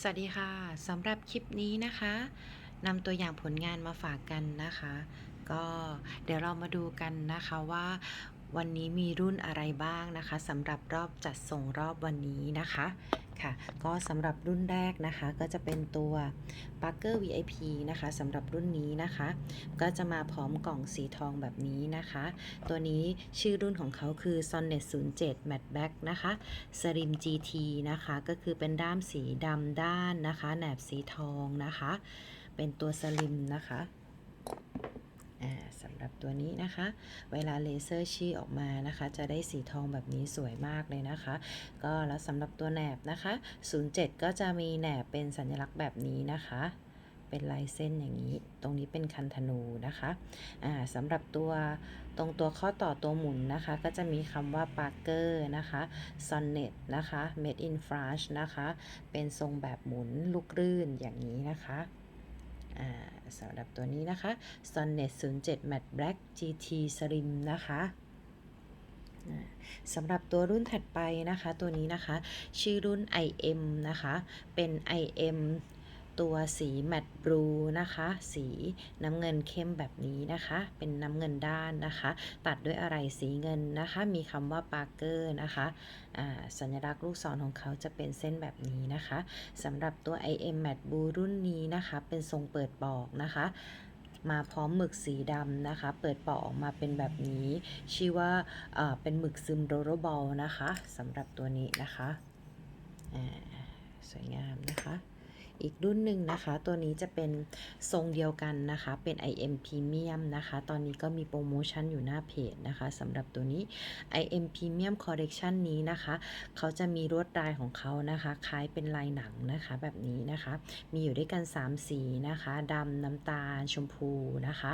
สวัสดีค่ะสำหรับคลิปนี้นะคะนำตัวอย่างผลงานมาฝากกันนะคะ ก็เดี๋ยวเรามาดูกันนะคะว่า วันนี้มีรุ่นอะไรบ้างนะคะสำหรับรอบจัดส่งรอบวันนี้นะคะค่ะก็สำหรับรุ่นแรกนะคะก็จะเป็นตัว Parker VIP นะคะสำหรับรุ่นนี้นะคะ ก็จะมาพร้อมกล่องสีทองแบบนี้นะคะ ตัวนี้ชื่อรุ่นของเขาคือ Sonnet 07 Matte Black นะคะ Slim GT นะคะก็คือเป็นด้ามสีดำด้านนะคะแหนบสีทองนะคะ เป็นตัวสลิมนะคะ สำหรับตัวนี้นะคะ เวลาเลเซอร์ชี้ออกมานะคะ จะได้สีทองแบบนี้สวยมากเลยนะคะ ก็แล้วสำหรับตัวแหนบนะคะ 07 ก็จะมีแหนบเป็นสัญลักษณ์แบบนี้นะคะเป็นลายเส้นอย่างนี้ ตรงนี้เป็นคันธนูนะคะอ่าสำหรับตัวตรงตัวข้อต่อตัวหมุนนะคะ ก็จะมีคำว่า Parker นะคะ Sonnet นะคะ Made in France นะคะ เป็นทรงแบบหมุนลูกรื่นอย่างนี้นะคะ อ่า สำหรับตัวนี้นะคะ Sonnet 07 Matte Black GT Slim นะคะสำหรับตัวรุ่นถัดไปนะคะ ตัวนี้นะคะ ชื่อรุ่น IM นะคะ เป็น IM ตัวสีแมตต์บลูนะคะ สีน้ำเงินเข้มแบบนี้นะคะ เป็นน้ำเงินด้านนะคะ ตัดด้วยอะไรสีเงินนะคะ มีคำว่าปาร์เกอร์นะคะสัญลักษณ์ลูกศรของเขาจะเป็นเส้นแบบนี้นะคะสำหรับตัว IM Matte Blue รุ่นนี้นะคะ เป็นทรงเปิดปอกนะคะมาพร้อมหมึกสีดำนะคะ เปิดปอกออกมาเป็นแบบนี้ ชื่อว่าเป็นหมึกซึมโรโรบอลนะคะสำหรับตัวนี้นะคะ สวยงามนะคะ อีกรุ่นหนึ่งนะคะ ตัวนี้จะเป็นทรงเดียวกันนะคะ เป็น IM Premium นะคะ ตอนนี้ก็มีโปรโมชั่นอยู่หน้าเพจนะคะสำหรับตัวนี้ IM Premium Collection นี้นะคะ เขาจะมีลวดลายของเขานะคะ คล้ายเป็นลายหนังนะคะแบบนี้นะคะ มีอยู่ด้วยกัน 3 สีนะคะดำน้ำตาลชมพูนะคะ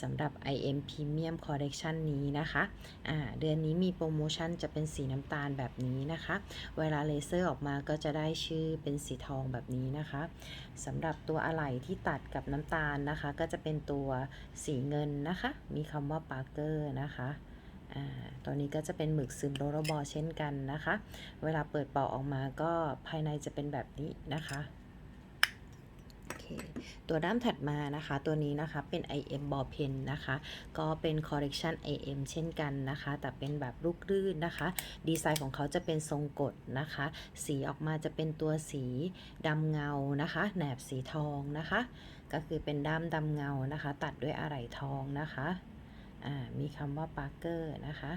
สำหรับ IM Premium Collection นี้นะคะอ่าเดือนนี้มีโปรโมชั่นจะเป็นสีน้ำตาลแบบนี้นะคะ เวลาเลเซอร์ออกมาก็จะได้ชื่อเป็นสีทองแบบนี้นะคะสำหรับตัวอะไหล่ที่ตัดกับน้ำตาลนะคะ ก็จะเป็นตัวสีเงินนะคะ มีคำว่าปาร์เกอร์นะคะตัวนี้ก็จะเป็นหมึกซึมโรโรบอลเช่นกันนะคะ เวลาเปิดปอกออกมาก็ภายในจะเป็นแบบนี้นะคะ ตัวด้ามถัดมานะคะ ตัวนี้นะคะเป็น IM Ball Pen นะคะ ก็เป็น Correction IM เช่นกันนะคะ แต่เป็นแบบลูกลื่นนะคะ ดีไซน์ของเขาจะเป็นทรงกดนะคะ สีออกมาจะเป็นตัวสีดำเงานะคะแหนบสีทองนะคะ ก็คือเป็นด้ามดำเงานะคะ ตัดด้วยอะไหล่ทองนะคะอ่ามีคำว่า Parker นะคะ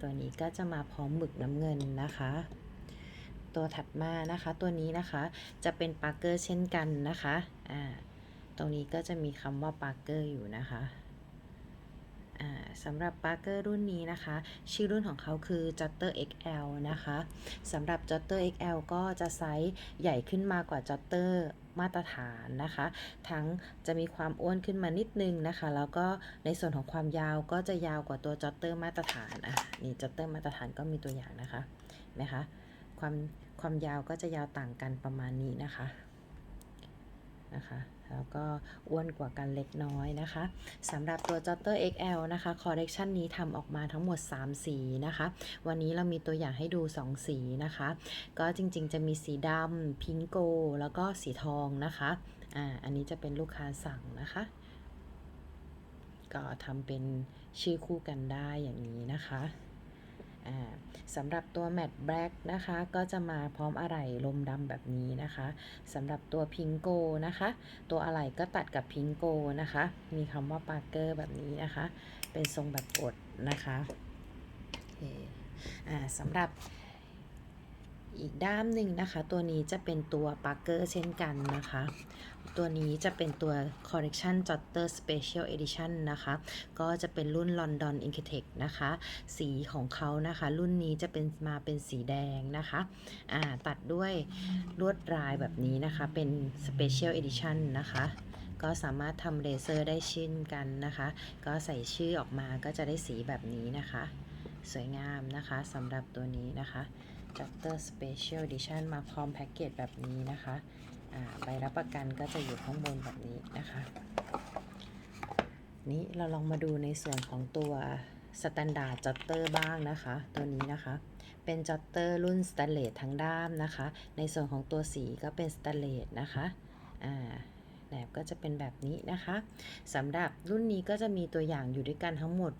ตัวนี้ก็จะมาพร้อมหมึกน้ำเงินนะคะ ตัวถัดมานะคะ ตัวนี้นะคะจะเป็น Parker เช่นกันนะคะอ่าตรงนี้ก็จะมีคำว่า Parker อร์อยู่นะคะอ่าสำหรับ Parker รุ่นนี้นะคะ ชื่อรุ่นของเขาคือ Jotter XL นะคะสำหรับ Jotter XL ก็จะไซส์ใหญ่ขึ้นมากว่า Jotter มาตรฐานนะคะ ทั้งจะมีความอ้วนขึ้นมานิดนึงนะคะ แล้วก็ในส่วนของความยาวก็จะยาวกว่าตัว Jotter มาตรฐานอะนี่ Jotter มาตรฐานก็มีตัวอย่างนะคะเห็นะคะ ความความยาวก็จะยาวต่างกันประมาณนี้นะคะนะคะ แล้วก็อ้วนกว่ากันเล็กน้อยนะคะสำหรับตัว Jotter XL นะคะคอ r เ e ชันนี้ทำออกมาทั้งหมด 3 สีนะคะ วันนี้เรามีตัวอย่างให้ดู 2 สีนะคะ ก็จริงๆจะมีสีดำพิงโก แล้วก็สีทองนะคะอ่าอันนี้จะเป็นลูกค้าสั่งนะคะ ก็ทำเป็นชื่อคู่กันได้อย่างนี้นะคะ สำหรับตัว Matte Black นะคะ ก็จะมาพร้อมอะไหล่ลมดำแบบนี้นะคะสำหรับตัวพิงโกนะคะ ตัวอะไหล่ก็ตัดกับพิงโกนะคะ มีคำว่าปาร์เกอร์แบบนี้นะคะ เป็นทรงแบบกดนะคะสำหรับ อีกด้ามหนึ่งนะคะ ตัวนี้จะเป็นตัวปาร์เกอร์เช่นกันนะคะ ตัวนี้จะเป็นตัว Correction Jotter Special Edition นะคะ ก็จะเป็นรุ่น London i n k t e c h นะคะ สีของเขานะคะ รุ่นนี้จะเป็นมาเป็นสีแดงนะคะอ่าตัดด้วยลวดลายแบบนี้นะคะ เป็น Special Edition นะคะก็สามารถทำเลเซอร์ได้เช่นกันนะคะ ก็ใส่ชื่อออกมาก็จะได้สีแบบนี้นะคะ สวยงามนะคะสำหรับตัวนี้นะคะ Jotter Special Edition มาพร้อมแพ็กเกจแบบนี้นะคะใบรับประกันก็จะอยู่ข้างบนแบบนี้นะคะ นี้เราลองมาดูในส่วนของตัว Standard Jotter บ้างนะคะ ตัวนี้นะคะ เป็นจอตเตอร์รุ่นสแตนเลสทั้งด้ามนะคะ ในส่วนของตัวสีก็เป็นสแตนเลสนะคะอ่าแหนบก็จะเป็นแบบนี้นะคะสำหรับรุ่นนี้ก็จะมีตัวอย่างอยู่ด้วยกันทั้งหมด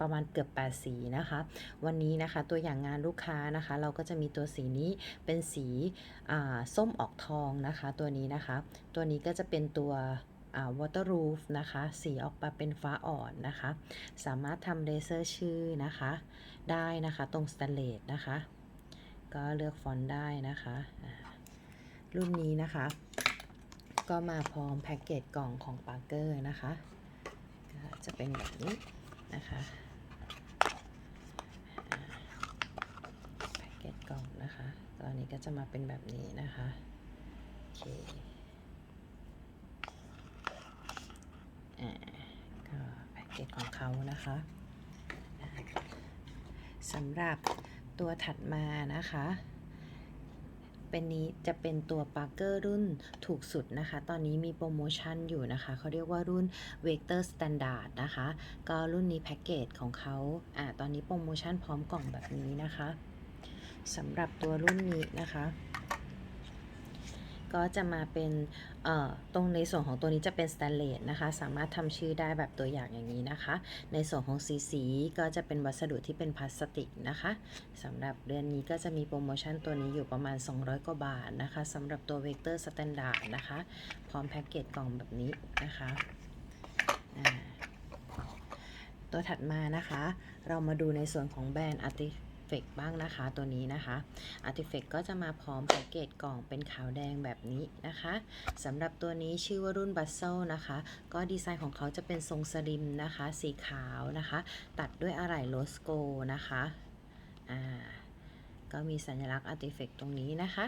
ประมาณเกือบ 8 สีนะคะ วันนี้นะคะตัวอย่างงานลูกค้านะคะ เราก็จะมีตัวสีนี้เป็นสีส้มออกทองนะคะ ตัวนี้นะคะ ตัวนี้ก็จะเป็นตัวอ่า waterproof นะคะ สีออกมาเป็นฟ้าอ่อนนะคะ สามารถทำเลเซอร์ชื่อนะคะ ได้นะคะตรงสแตนเลสนะคะ ก็เลือกฟอนต์ได้นะคะรุ่นนี้นะคะ ก็มาพร้อมแพ็กเกจกล่องของปาร์เกอร์นะคะก็จะเป็นแบบนี้นะคะอ่าแพ็กเกจกล่องนะคะ ตอนนี้ก็จะมาเป็นแบบนี้นะคะโอเคอ่าก็แพ็กเกจของเขานะคะสำหรับตัวถัดมานะคะเป็นนี้จะเป็นตัวปาร์เกอร์รุ่นถูกสุดนะคะ ตอนนี้มีโปรโมชั่นอยู่นะคะ เขาเรียกว่ารุ่น Vector Standard นะคะ ก็รุ่นนี้แพ็กเกจของเขาอ่าตอนนี้โปรโมชั่นพร้อมกล่องแบบนี้นะคะ สำหรับตัวรุ่นนี้นะคะ ก็จะมาเป็นตรงในส่วนของตัวนี้จะเป็นสแตนเลสนะคะ สามารถทำชื่อได้แบบตัวอย่างอย่างนี้นะคะ ในส่วนของสีสีก็จะเป็นวัสดุที่เป็นพลาสติกนะคะสำหรับเดือนนี้ก็จะมีโปรโมชั่นตัวนี้อยู่ประมาณ 200 กว่าบาทนะคะสำหรับตัว Vector Standard นะคะ พร้อมแพ็กเกจกล่องแบบนี้นะคะตัวถัดมานะคะ เรามาดูในส่วนของแบรนด์อติ Artifact บ้างนะคะตัวนี้นะคะ Artifact ก็จะมาพร้อมแพ็กเกจกล่องเป็นขาวแดงแบบนี้นะคะสำหรับตัวนี้ชื่อว่ารุ่น b u s s l e นะคะ ก็ดีไซน์ของเขาจะเป็นทรงสลิมนะคะ สีขาวนะคะ ตัดด้วยอะไหล่โลสโกนะคะอ่าก็มีสัญลักษณ์ Artifact ตรงนี้นะคะ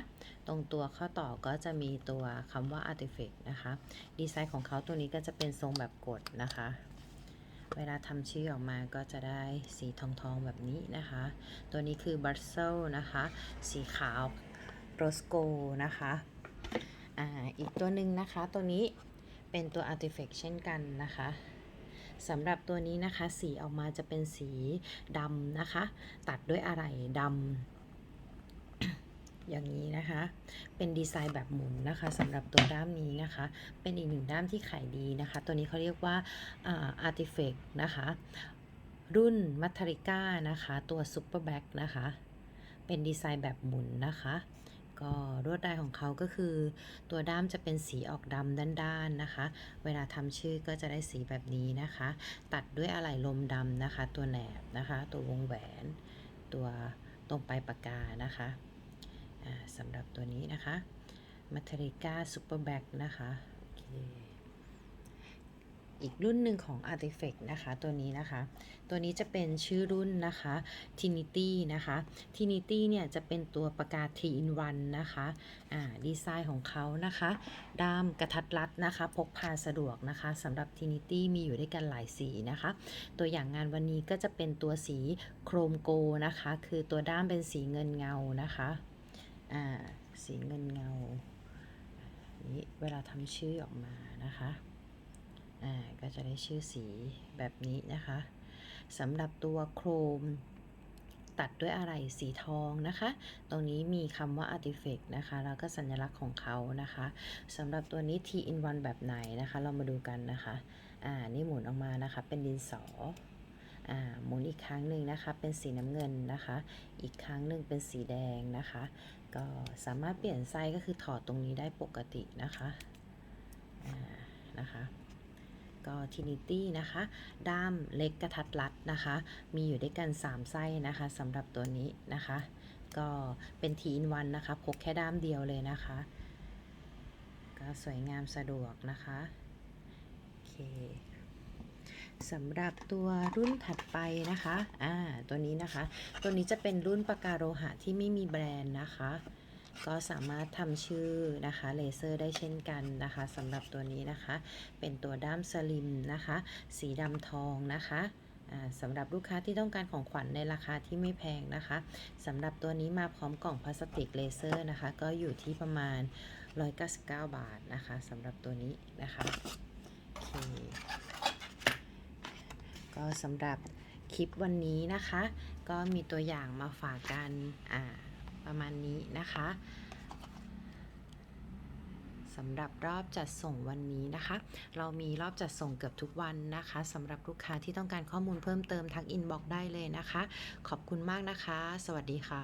ตรงตัวข้อต่อก็จะมีตัวคำว่า Artifact นะคะ ดีไซน์ของเขาตัวนี้ก็จะเป็นทรงแบบกดนะคะ เวลาทำชื่อออกมาก็จะได้สีทองทองๆแบบนี้นะคะ ตัวนี้คือ b r u s s e l นะคะ สีขาวโรสโกนะคะอ่าอีกตัวหนึ่งนะคะ ตัวนี้เป็นตัว Artifact เช่นกันนะคะสำหรับตัวนี้นะคะ สีออกมาจะเป็นสีดำนะคะ ตัดด้วยอะไหล่ดำ อย่างนี้นะคะ เป็นดีไซน์แบบหมุนนะคะสำหรับตัวด้ามนี้นะคะ เป็นอีกหนึ่งด้ามที่ขายดีนะคะ ตัวนี้เขาเรียกว่าอ่า Artifact นะคะ รุ่นมัทริก้านะคะ ตัว Super Black นะคะ เป็นดีไซน์แบบหมุนนะคะก็ลวดลายของเขาก็คือ ตัวด้ามจะเป็นสีออกดำด้านๆนะคะ เวลาทำชื่อก็จะได้สีแบบนี้นะคะ ตัดด้วยอะไหล่ลมดำนะคะ ตัวแหนบนะคะ ตัววงแหวน ตัวตรงปลายปากกานะคะ สำหรับตัวนี้นะคะมัทริก้า Super Black นะคะอีกรุ่นหนึ่งของ Artifact นะคะ ตัวนี้นะคะ ตัวนี้จะเป็นชื่อรุ่นนะคะ Trinity นะคะ Trinity เนี่ยจะเป็นตัวปากกาศ T in 1นะคะอ่าดีไซน์ของเขานะคะ ด้ามกระทัดรัดนะคะ พกพาสะดวกนะคะสำหรับ Trinity มีอยู่ด้วยกันหลายสีนะคะ ตัวอย่างงานวันนี้ก็จะเป็นตัวสีโครมโกนะคะ คือตัวด้ามเป็นสีเงินเงานะคะ อ่าสีเงินเงานี้เวลาทำชื่อออกมานะคะอ่าก็จะได้ชื่อสีแบบนี้นะคะสำหรับตัวโครมตัดด้วยอะไรสีทองนะคะ ตรงนี้มีคำว่า artifact นะคะ แล้วก็สัญลักษณ์ของเขานะคะสำหรับตัวนี้ T in 1แบบไหนนะคะ เรามาดูกันนะคะ อ่า นี่หมุนออกมานะคะ เป็นดินสอ หมุนอีกครั้งหนึ่งนะคะ เป็นสีน้ำเงินนะคะ อีกครั้งหนึ่งเป็นสีแดงนะคะ ก็สามารถเปลี่ยนไส้ก็คือถอดตรงนี้ได้ปกตินะคะนะคะก็ Trinity นะคะด้ามเล็กกระทัดรัดนะคะ มีอยู่ด้วยกัน 3 ไส้นะคะสำหรับตัวนี้นะคะ ก็เป็น T in 1นะคะพกแค่ด้ามเดียวเลยนะคะ ก็สวยงามสะดวกนะคะ โอเค สำหรับตัวรุ่นถัดไปนะคะ อ่า ตัวนี้นะคะ ตัวนี้จะเป็นรุ่นปากกาโลหะที่ไม่มีแบรนด์นะคะ ก็สามารถทำชื่อนะคะเลเซอร์ได้เช่นกันนะคะสำหรับตัวนี้นะคะ เป็นตัวด้ามสลิมนะคะ สีดำทองนะคะอ่าสำหรับลูกค้าที่ต้องการของขวัญในราคาที่ไม่แพงนะคะสำหรับตัวนี้มาพร้อมกล่องพลาสติกเลเซอร์นะคะ ก็อยู่ที่ประมาณ 199 บาทนะคะสำหรับตัวนี้นะคะโอเค ก็สำหรับคลิปวันนี้นะคะ ก็มีตัวอย่างมาฝากกันอ่าประมาณนี้นะคะสำหรับรอบจัดส่งวันนี้นะคะ เรามีรอบจัดส่งเกือบทุกวันนะคะสำหรับลูกค้าที่ต้องการข้อมูลเพิ่มเติมทักอินบ็อกได้เลยนะคะ ขอบคุณมากนะคะ สวัสดีค่ะ